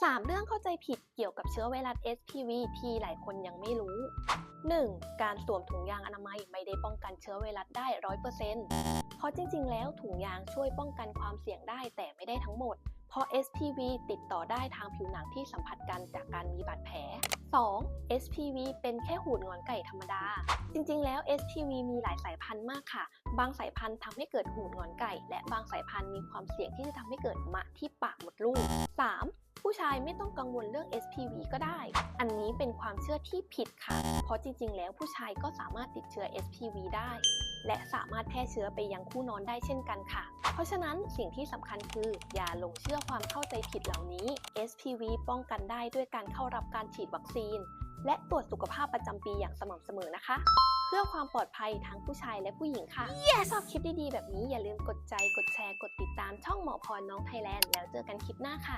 3. เรื่องเข้าใจผิดเกี่ยวกับเชื้อไวรัส SPV ที่หลายคนยังไม่รู้ 1. การสวมถุงยางอนามัยไม่ได้ป้องกันเชื้อไวรัสได้ 100%เพราะจริงๆ แล้วถุงยางช่วยป้องกันความเสี่ยงได้แต่ไม่ได้ทั้งหมด เพราะ SPV ติดต่อได้ทางผิวหนังที่สัมผัสกันจากการมีบาดแผล 2. SPV เป็นแค่หูดงอนไก่ธรรมดา จริงๆ แล้ว SPV มีหลายสายพันธุ์มากค่ะ บางสายพันธุ์ทำให้เกิดหูดงอนไก่ และบางสายพันธุ์มีความเสี่ยงที่จะทำให้เกิดมะที่ปากมดลูก 3. ผู้ชายไม่ต้องกังวลเรื่อง SPV ก็ได้ อันนี้เป็นความเชื่อที่ผิดค่ะ เพราะจริง ๆ แล้วผู้ชายก็สามารถติดเชื้อ SPV ได้ และสามารถแพร่เชื้อไปยังคู่นอนได้เช่นกันค่ะ เพราะฉะนั้นสิ่งที่สำคัญคือ อย่าหลงเชื่อความเข้าใจผิดเหล่านี้ SPV ป้องกันได้ด้วยการเข้ารับการฉีดวัคซีน และตรวจสุขภาพประจำปีอย่างสม่ำเสมอนะคะเพื่อความปลอดภัยทั้งผู้ชายและผู้หญิงค่ะถ้าชอบคลิปดีๆ แบบนี้อย่าลืมกดใจ กดแชร์ กดติดตามช่องหมอพรน้องไทยแลนด์ แล้วเจอกันคลิปหน้าค่ะ